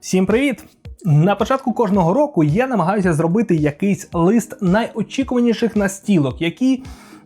Всім привіт! На початку кожного року я намагаюся зробити якийсь лист найочікуваніших настілок, які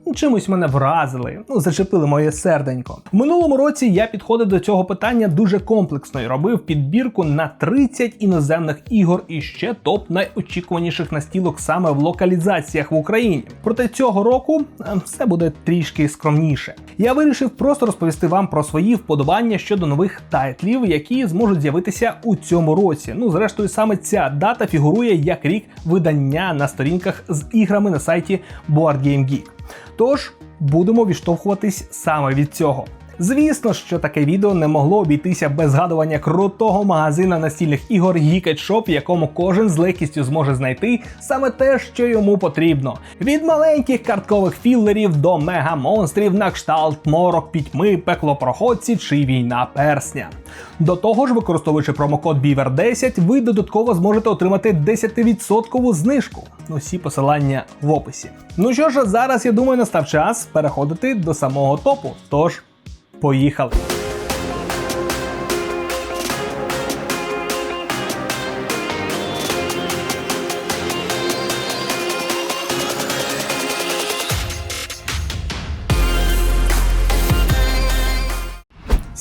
ну, чимось мене вразили, ну зачепили моє серденько. В минулому році я підходив до цього питання дуже комплексно і робив підбірку на 30 іноземних ігор і ще топ найочікуваніших настілок саме в локалізаціях в Україні. Проте цього року е, все буде трішки скромніше. Я вирішив просто розповісти вам про свої вподобання щодо нових тайтлів, які зможуть з'явитися у цьому році. Ну, зрештою, саме ця дата фігурує як рік видання на сторінках з іграми на сайті BoardGameGeek. Тож будемо відштовхуватись саме від цього. Звісно, що таке відео не могло обійтися без згадування крутого магазина настільних ігор Geeked Shop, в якому кожен з легкістю зможе знайти саме те, що йому потрібно. Від маленьких карткових філерів до мега-монстрів на кшталт морок, пітьми, пеклопроходці чи війна персня. До того ж, використовуючи промокод BEAVER10, ви додатково зможете отримати 10% знижку. Усі посилання в описі. Ну що ж, зараз я думаю, настав час переходити до самого топу. Тож. Поїхали!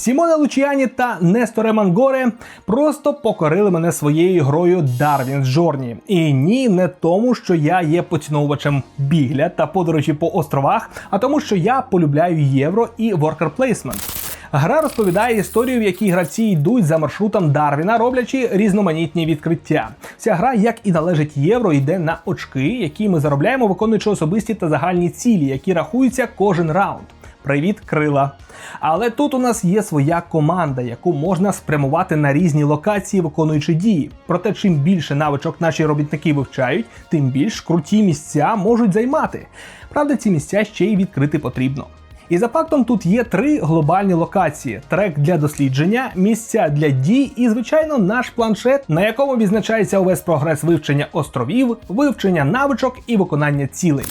Сімоне Лучіані та Несторе Мангоре просто покорили мене своєю грою Darwin's Journey. І ні, не тому, що я є поціновувачем бігля та подорожі по островах, а тому, що я полюбляю євро і placement. Гра розповідає історію, в якій гравці йдуть за маршрутом Дарвіна, роблячи різноманітні відкриття. Ця гра, як і належить євро, йде на очки, які ми заробляємо, виконуючи особисті та загальні цілі, які рахуються кожен раунд. Привіт, крила! Але тут у нас є своя команда, яку можна спрямувати на різні локації, виконуючи дії. Проте, чим більше навичок наші робітники вивчають, тим більш круті місця можуть займати. Правда, ці місця ще й відкрити потрібно. І за фактом тут є три глобальні локації: трек для дослідження, місця для дій і, звичайно, наш планшет, на якому відзначається увесь прогрес вивчення островів, вивчення навичок і виконання цілей.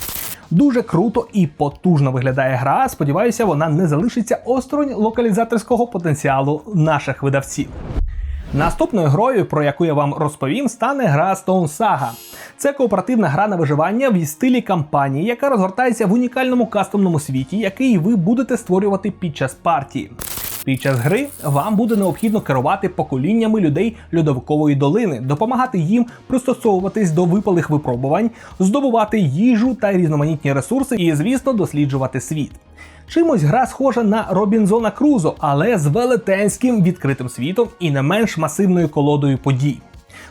Дуже круто і потужно виглядає гра. Сподіваюся, вона не залишиться осторонь локалізаторського потенціалу наших видавців. Наступною грою, про яку я вам розповім, стане гра Stone Saga. Це кооперативна гра на виживання в стилі кампанії, яка розгортається в унікальному кастомному світі, який ви будете створювати під час партії. Під час гри вам буде необхідно керувати поколіннями людей льодовикової долини, допомагати їм пристосовуватись до випалих випробувань, здобувати їжу та різноманітні ресурси і, звісно, досліджувати світ. Чимось гра схожа на Робінзона Крузо, але з велетенським відкритим світом і не менш масивною колодою подій.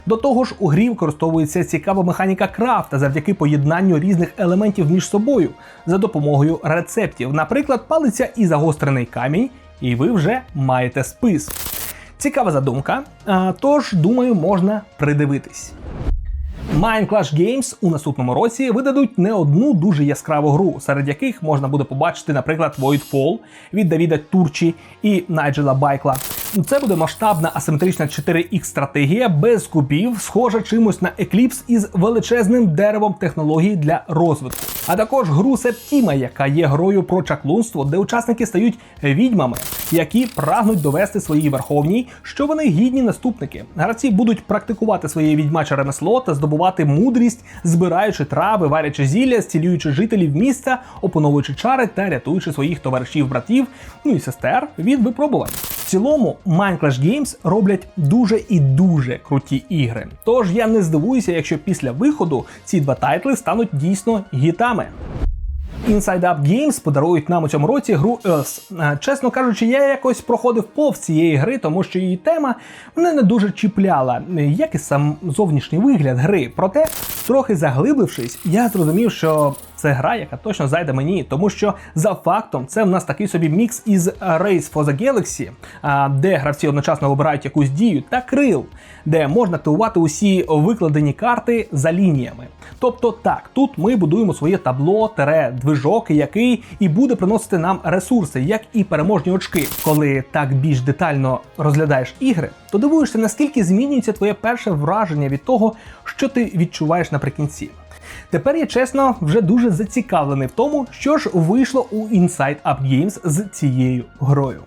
До того ж, у грі використовується цікава механіка крафта завдяки поєднанню різних елементів між собою за допомогою рецептів, наприклад, палиця і загострений камінь, і ви вже маєте спис. Цікава задумка, тож думаю, можна придивитись. Mind Clash Games у наступному році видадуть не одну дуже яскраву гру, серед яких можна буде побачити, наприклад, Voidfall від Давіда Турчі і Найджела Байкла. Це буде масштабна асиметрична 4X стратегія без кубів, схожа чимось на Eclipse із величезним деревом технологій для розвитку. А також гру Септіма, яка є грою про чаклунство, де учасники стають відьмами, які прагнуть довести своїй верховній, що вони гідні наступники. Гравці будуть практикувати своє відьмаче ремесло та здобувати мудрість, збираючи трави, варячи зілля, зцілюючи жителів міста, опановуючи чари та рятуючи своїх товаришів, братів, ну і сестер від випробувань. В цілому Minecraft Games роблять дуже і дуже круті ігри. Тож я не здивуюся, якщо після виходу ці два тайтли стануть дійсно гітами. Inside Up Games подарують нам у цьому році гру Earth. Чесно кажучи, я якось проходив повз цієї гри, тому що її тема мене не дуже чіпляла, як і сам зовнішній вигляд гри. Проте, трохи заглибившись, я зрозумів, що це гра, яка точно зайде мені, тому що за фактом це в нас такий собі мікс із Race for the Galaxy, де гравці одночасно вибирають якусь дію, та крил, де можна активувати усі викладені карти за лініями. Тобто, так, тут ми будуємо своє табло, тере, движок, який і буде приносити нам ресурси, як і переможні очки. Коли так більш детально розглядаєш ігри, то дивуєшся, наскільки змінюється твоє перше враження від того, що ти відчуваєш наприкінці. Тепер я чесно вже дуже зацікавлений в тому, що ж вийшло у Inside Up Games з цією грою.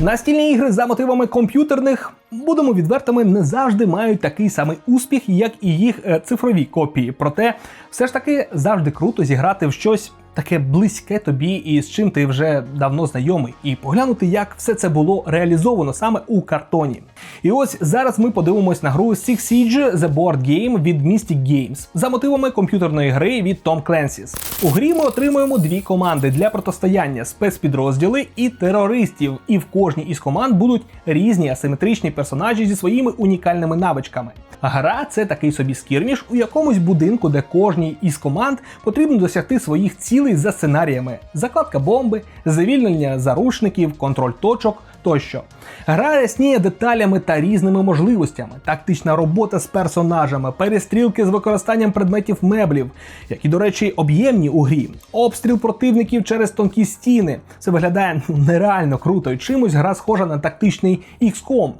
Настільні ігри за мотивами комп'ютерних, будемо відвертими, не завжди мають такий самий успіх, як і їх е, цифрові копії. Проте, все ж таки завжди круто зіграти в щось таке близьке тобі і з чим ти вже давно знайомий, і поглянути, як все це було реалізовано саме у картоні. І ось зараз ми подивимось на гру Six Siege The Board Game від Mystic Games за мотивами комп'ютерної гри від Tom Clancy's. У грі ми отримуємо дві команди для протистояння спецпідрозділи і терористів, і в кожній із команд будуть різні асиметричні персонажі зі своїми унікальними навичками. Гра це такий собі скірміш у якомусь будинку, де кожній із команд потрібно досягти своїх цілей за сценаріями: закладка бомби, завільнення заручників, контроль точок тощо. Гра рясніє деталями та різними можливостями, тактична робота з персонажами, перестрілки з використанням предметів меблів, які, до речі, об'ємні у грі, обстріл противників через тонкі стіни. Це виглядає ну, нереально круто і чимось гра схожа на тактичний XCOM.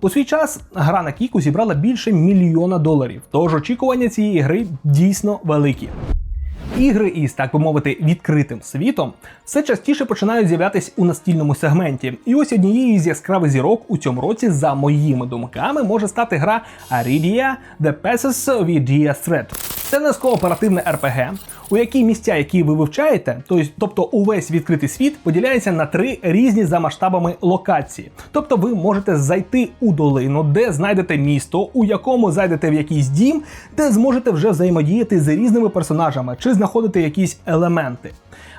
У свій час гра на Кіку зібрала більше мільйона доларів, тож очікування цієї гри дійсно великі. Ігри із, так би мовити, відкритим світом все частіше починають з'являтись у настільному сегменті. І ось однією з яскравих зірок у цьому році, за моїми думками, може стати гра Aridia The Passes of Idea Thread. Це не кооперативне РПГ, у якій місця, які ви вивчаєте, тобто увесь відкритий світ, поділяється на три різні за масштабами локації. Тобто ви можете зайти у долину, де знайдете місто, у якому зайдете в якийсь дім, де зможете вже взаємодіяти з різними персонажами чи знаходити якісь елементи.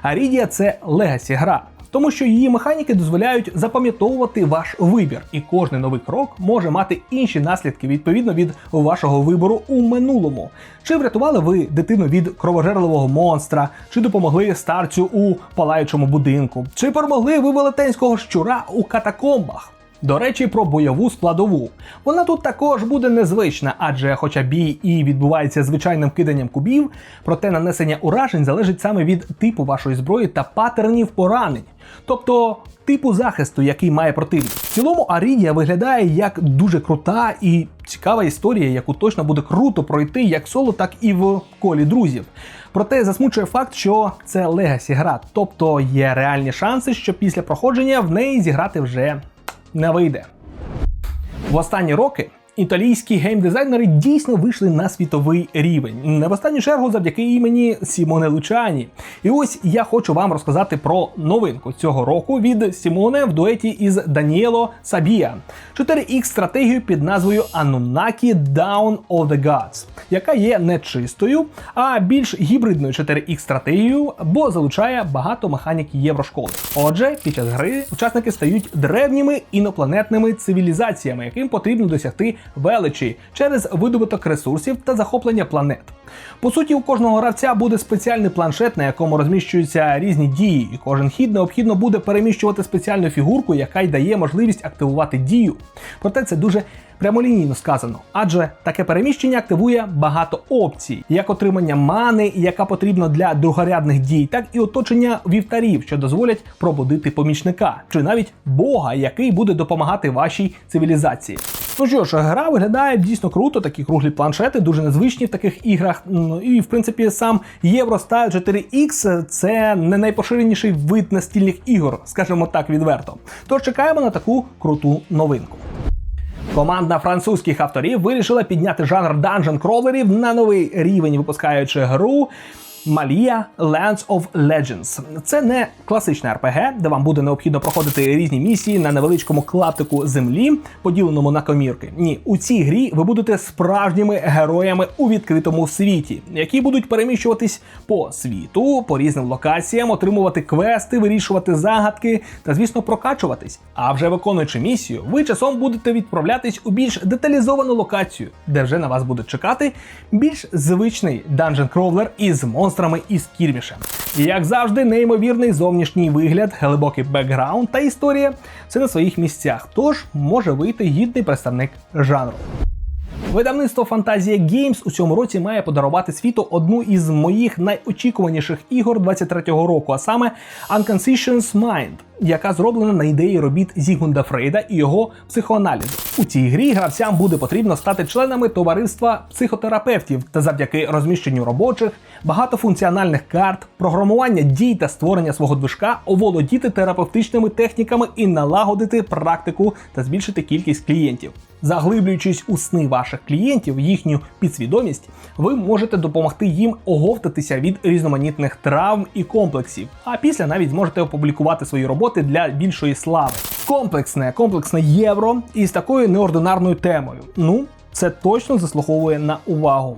Арідія це легасі гра тому що її механіки дозволяють запам'ятовувати ваш вибір, і кожний новий крок може мати інші наслідки відповідно від вашого вибору у минулому. Чи врятували ви дитину від кровожерливого монстра, чи допомогли старцю у палаючому будинку, чи перемогли ви велетенського щура у катакомбах? До речі, про бойову складову. Вона тут також буде незвична, адже, хоча бій і відбувається звичайним киданням кубів, проте нанесення уражень залежить саме від типу вашої зброї та паттернів поранень, тобто типу захисту, який має противник. В цілому Арідія виглядає як дуже крута і цікава історія, яку точно буде круто пройти як соло, так і в колі друзів. Проте засмучує факт, що це легасі гра, тобто є реальні шанси, що після проходження в неї зіграти вже не вийде. В останні роки італійські геймдизайнери дійсно вийшли на світовий рівень. Не в останню чергу завдяки імені Сімоне Лучані. І ось я хочу вам розказати про новинку цього року від Сімоне в дуеті із Даніело Сабія. 4X стратегію під назвою Anunnaki Down of the Gods, яка є не чистою, а більш гібридною 4X стратегією, бо залучає багато механік єврошколи. Отже, під час гри учасники стають древніми інопланетними цивілізаціями, яким потрібно досягти величі через видобуток ресурсів та захоплення планет. По суті, у кожного гравця буде спеціальний планшет, на якому розміщуються різні дії, і кожен хід необхідно буде переміщувати спеціальну фігурку, яка й дає можливість активувати дію. Проте це дуже прямолінійно сказано, адже таке переміщення активує багато опцій, як отримання мани, яка потрібна для другорядних дій, так і оточення вівтарів, що дозволять пробудити помічника, чи навіть бога, який буде допомагати вашій цивілізації. Ну що ж, гра виглядає дійсно круто, такі круглі планшети, дуже незвичні в таких іграх. Ну, і в принципі сам Eurostyle 4X це не найпоширеніший вид настільних ігор, скажімо так відверто. Тож чекаємо на таку круту новинку. Команда французьких авторів вирішила підняти жанр данжен кролерів на новий рівень, випускаючи гру Malia Lands of Legends. Це не класичне РПГ, де вам буде необхідно проходити різні місії на невеличкому клаптику землі, поділеному на комірки. Ні, у цій грі ви будете справжніми героями у відкритому світі, які будуть переміщуватись по світу, по різним локаціям, отримувати квести, вирішувати загадки та, звісно, прокачуватись. А вже виконуючи місію, ви часом будете відправлятись у більш деталізовану локацію, де вже на вас буде чекати більш звичний данжен кровлер із монстрами монстрами із кірмішем. І як завжди, неймовірний зовнішній вигляд, глибокий бекграунд та історія це на своїх місцях. Тож може вийти гідний представник жанру. Видавництво Фантазія Games у цьому році має подарувати світу одну із моїх найочікуваніших ігор 23-го року, а саме Unconscious Mind. Яка зроблена на ідеї робіт Зігмунда Фрейда і його психоаналізу. У цій грі гравцям буде потрібно стати членами товариства психотерапевтів та завдяки розміщенню робочих, багатофункціональних карт, програмування дій та створення свого движка оволодіти терапевтичними техніками і налагодити практику та збільшити кількість клієнтів. Заглиблюючись у сни ваших клієнтів, їхню підсвідомість, ви можете допомогти їм оговтатися від різноманітних травм і комплексів. А після навіть зможете опублікувати свої роботи для більшої слави. Комплексне, комплексне євро із такою неординарною темою. Ну, це точно заслуговує на увагу.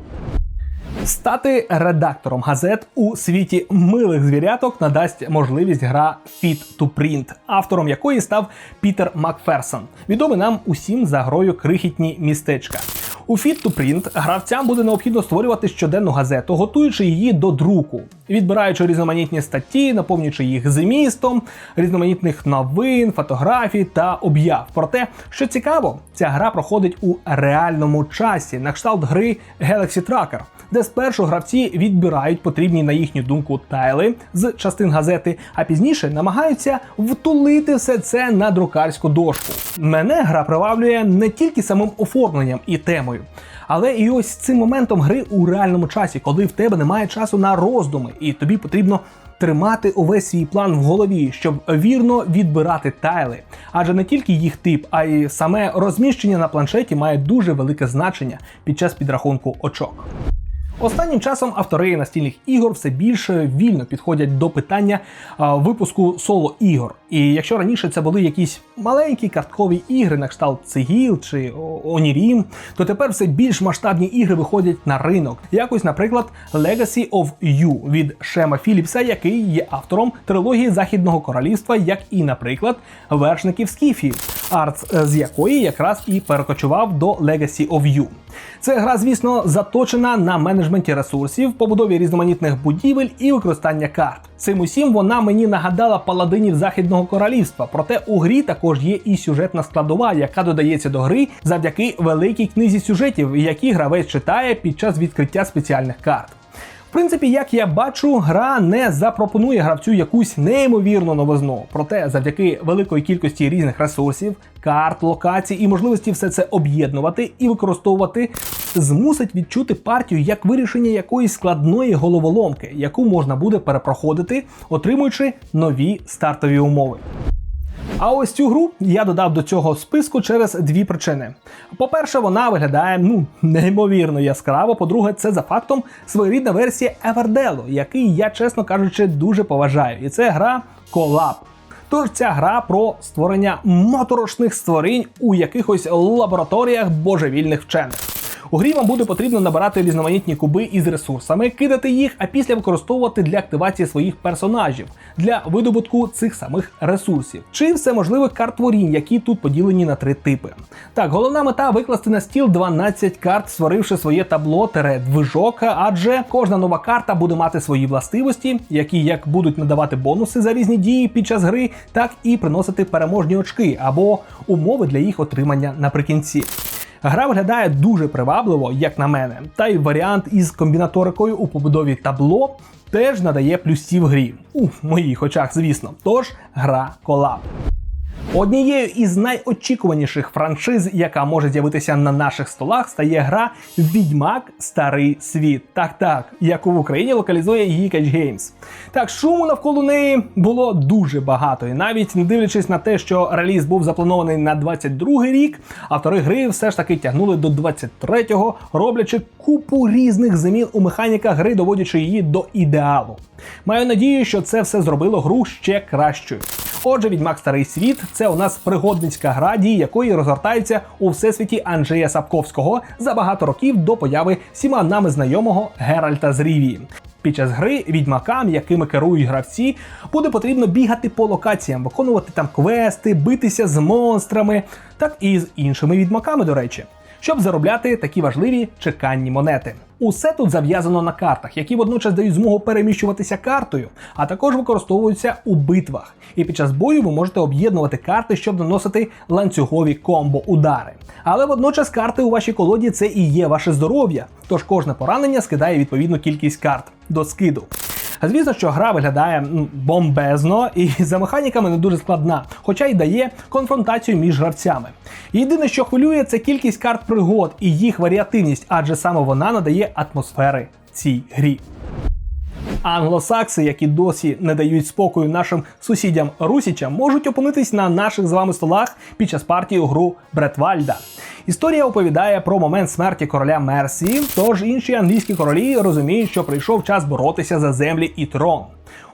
Стати редактором газет у світі милих звіряток надасть можливість гра Fit to Print, автором якої став Пітер Макферсон, відомий нам усім за грою крихітні містечка. У Fit to Print гравцям буде необхідно створювати щоденну газету, готуючи її до друку, відбираючи різноманітні статті, наповнюючи їх змістом, різноманітних новин, фотографій та об'яв. Проте, що цікаво, ця гра проходить у реальному часі, на кшталт гри Galaxy Tracker, де спершу гравці відбирають потрібні на їхню думку тайли з частин газети, а пізніше намагаються втулити все це на друкарську дошку. Мене гра приваблює не тільки самим оформленням і темою. Але і ось цим моментом гри у реальному часі, коли в тебе немає часу на роздуми, і тобі потрібно тримати увесь свій план в голові, щоб вірно відбирати тайли. Адже не тільки їх тип, а й саме розміщення на планшеті має дуже велике значення під час підрахунку очок. Останнім часом автори настільних ігор все більше вільно підходять до питання а, випуску соло ігор. І якщо раніше це були якісь маленькі карткові ігри на кшталт Цигіл чи Онірім, то тепер все більш масштабні ігри виходять на ринок. Якось, наприклад, Legacy of You від Шема Філіпса, який є автором трилогії Західного королівства, як і, наприклад, вершників Скіфії, арт з якої якраз і перекочував до Legacy of You. Це гра, звісно, заточена на менеджменті ресурсів, побудові різноманітних будівель і використання карт. Цим усім вона мені нагадала паладинів Західного королівства. Проте у грі також є і сюжетна складова, яка додається до гри завдяки великій книзі сюжетів, які гравець читає під час відкриття спеціальних карт. Принципі, як я бачу, гра не запропонує гравцю якусь неймовірну новизну. Проте, завдяки великої кількості різних ресурсів, карт, локацій і можливості все це об'єднувати і використовувати, змусить відчути партію як вирішення якоїсь складної головоломки, яку можна буде перепроходити, отримуючи нові стартові умови. А ось цю гру я додав до цього списку через дві причини. По-перше, вона виглядає ну неймовірно яскраво. По-друге, це за фактом своєрідна версія Еверделу, який я, чесно кажучи, дуже поважаю. І це гра Колаб. Тож ця гра про створення моторошних створінь у якихось лабораторіях божевільних вчених. У грі вам буде потрібно набирати різноманітні куби із ресурсами, кидати їх, а після використовувати для активації своїх персонажів для видобутку цих самих ресурсів, чи все можливих карт творінь, які тут поділені на три типи. Так, головна мета викласти на стіл 12 карт, створивши своє табло движок, адже кожна нова карта буде мати свої властивості, які як будуть надавати бонуси за різні дії під час гри, так і приносити переможні очки або умови для їх отримання наприкінці. Гра виглядає дуже привабливо, як на мене, та й варіант із комбінаторикою у побудові табло теж надає плюсів грі. У моїх очах, звісно. Тож гра колаб. Однією із найочікуваніших франшиз, яка може з'явитися на наших столах, стає гра Відьмак Старий Світ. Так, так, яку в Україні локалізує Geekage Games. Так, шуму навколо неї було дуже багато, і навіть не дивлячись на те, що реліз був запланований на 22 рік, автори гри все ж таки тягнули до 23-го, роблячи купу різних замін у механіках гри, доводячи її до ідеалу. Маю надію, що це все зробило гру ще кращою. Отже, відьмак Старий Світ це у нас пригодницька гра, дії якої розгортаються у всесвіті Анджея Сапковського за багато років до появи всіма нами знайомого Геральта з Рівії. Під час гри відьмакам, якими керують гравці, буде потрібно бігати по локаціям, виконувати там квести, битися з монстрами, так і з іншими відьмаками, до речі щоб заробляти такі важливі чеканні монети. Усе тут зав'язано на картах, які водночас дають змогу переміщуватися картою, а також використовуються у битвах. І під час бою ви можете об'єднувати карти, щоб наносити ланцюгові комбо-удари. Але водночас карти у вашій колоді це і є ваше здоров'я, тож кожне поранення скидає відповідну кількість карт до скиду. Звісно, що гра виглядає бомбезно і за механіками не дуже складна, хоча й дає конфронтацію між гравцями. Єдине, що хвилює, це кількість карт пригод і їх варіативність, адже саме вона надає атмосфери цій грі. Англосакси, які досі не дають спокою нашим сусідям русічам, можуть опинитись на наших з вами столах під час партії у гру Бретвальда. Історія оповідає про момент смерті короля Мерсі, тож інші англійські королі розуміють, що прийшов час боротися за землі і трон.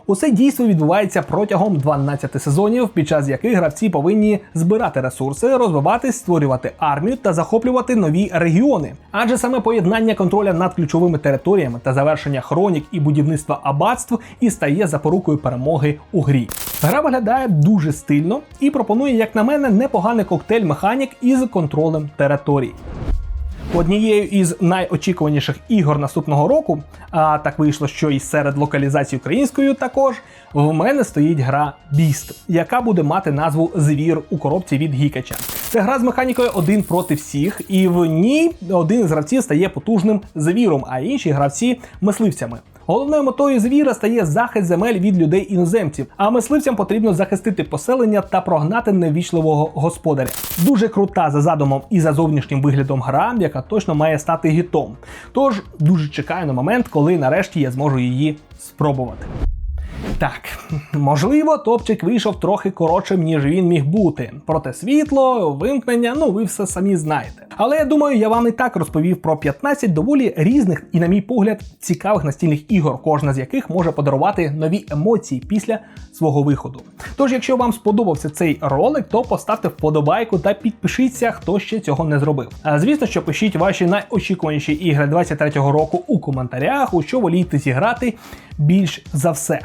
Усе дійство відбувається протягом 12 сезонів, під час яких гравці повинні збирати ресурси, розвиватись, створювати армію та захоплювати нові регіони. Адже саме поєднання контроля над ключовими територіями та завершення хронік і будівництва аббатств і стає запорукою перемоги у грі. Гра виглядає дуже стильно і пропонує, як на мене, непоганий коктейль механік із контролем територій. Однією із найочікуваніших ігор наступного року, а так вийшло, що і серед локалізацій українською також, в мене стоїть гра Beast, яка буде мати назву Звір у коробці від Гікача. Це гра з механікою один проти всіх, і в ній один з гравців стає потужним звіром, а інші гравці мисливцями. Головною метою звіра стає захист земель від людей іноземців, а мисливцям потрібно захистити поселення та прогнати невічливого господаря. Дуже крута за задумом і за зовнішнім виглядом гра, яка точно має стати гітом. Тож дуже чекаю на момент, коли нарешті я зможу її спробувати. Так, можливо, топчик вийшов трохи коротшим, ніж він міг бути. Проте світло, вимкнення, ну ви все самі знаєте. Але я думаю, я вам і так розповів про 15 доволі різних і, на мій погляд, цікавих настільних ігор, кожна з яких може подарувати нові емоції після свого виходу. Тож, якщо вам сподобався цей ролик, то поставте вподобайку та підпишіться, хто ще цього не зробив. А звісно, що пишіть ваші найочікуваніші ігри 23-го року у коментарях, у що волієте зіграти більш за все.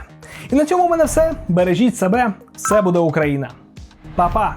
І на цьому в мене все. Бережіть себе, все буде Україна. Па-па!